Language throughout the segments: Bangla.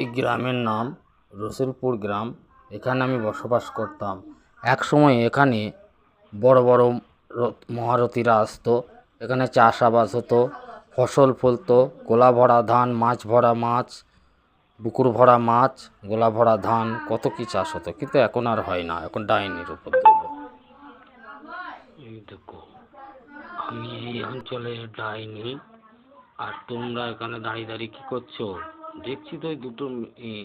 এই গ্রামের নাম রসুলপুর গ্রাম। এখানে আমি বসবাস করতাম। এক সময় এখানে বড় বড় মহারথীরা আসতো। এখানে চাষাবাদ হতো, ফসল ফলতো। গোলা ভরা ধান, মাছ ভরা মাছ বুকুর ভরা মাছ, গোলা ভরা ধান, কত কি চাষ হতো। কিন্তু এখন আর হয় না। এখন ডাইনির এই দেখো, আমি এই অঞ্চলে ডাইনি। আর তোমরা এখানে দাঁড়িয়ে দাঁড়িয়ে কি করছ? দেখছি তো ওই দুটো মেয়ে।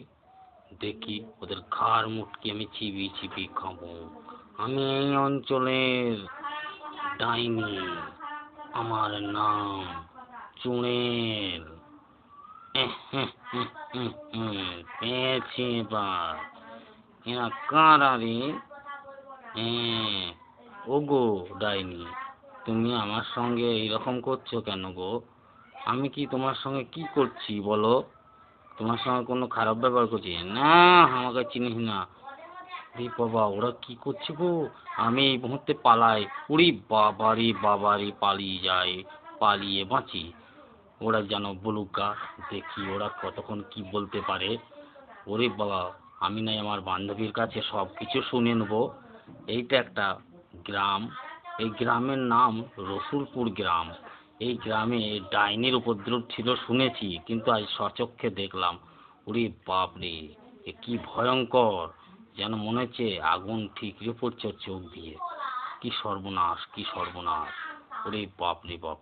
দেখি ওদের ঘাড় মুটকি আমি চিবি চিবি খাব। আমি এই অঞ্চলের ডাইনি। আমার নাম চুড়েল পেয়েছি এবার। এরা কারা রে? হ্যাঁ ওগো ডাইনি, তুমি আমার সঙ্গে এইরকম করছ কেন গো? আমি কি তোমার সঙ্গে কি করছি বলো? তোমার সঙ্গে কোনো খারাপ ব্যবহার করছি? না, আমাকে চিনিস না। রে বাবা, ওরা কি করছে গো? আমি এই মুহূর্তে পালাই। উড়ি বাবারি বাবারি পালিয়ে যায়, পালিয়ে বাঁচি। ওরা যেন বলুক গা, দেখি ওরা কতক্ষণ কি বলতে পারে। ওরে বাবা, আমি নাই আমার বান্ধবীর কাছে সব কিছু শুনে নেব। এইটা একটা গ্রাম। এই গ্রামের নাম রসুলপুর গ্রাম। এই গ্রামে ডাইনির উপদ্রব ছিল শুনেছি, কিন্তু আজ সচক্ষে দেখলাম। ওরে বাপ রে এ কি ভয়ঙ্কর! যেন মনে হচ্ছে আগুন ঠিকরে পড়ছে চোখ দিয়ে। কি সর্বনাশ কি সর্বনাশ! ওরে বাপ রে বাপ!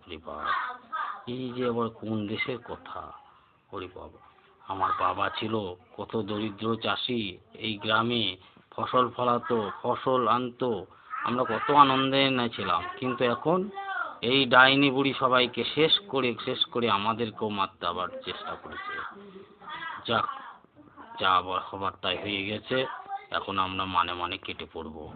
এই যে আবার কোন দেশের কথা? ওরে বাবা আমার বাবা ছিল কত দরিদ্র চাষি, এই গ্রামে ফসল ফলাতো, ফসল আনতো। আমরা কত আনন্দে ছিলাম কিন্তু এখন এই ডাইনি বুড়ি সবাইকে শেষ করে শেষ করে আমাদেরকেও মারতে আবার চেষ্টা করেছে। যাক, যা আবার হবার তাই হয়ে গেছে। এখন আমরা মানে মানে কেটে পড়ব।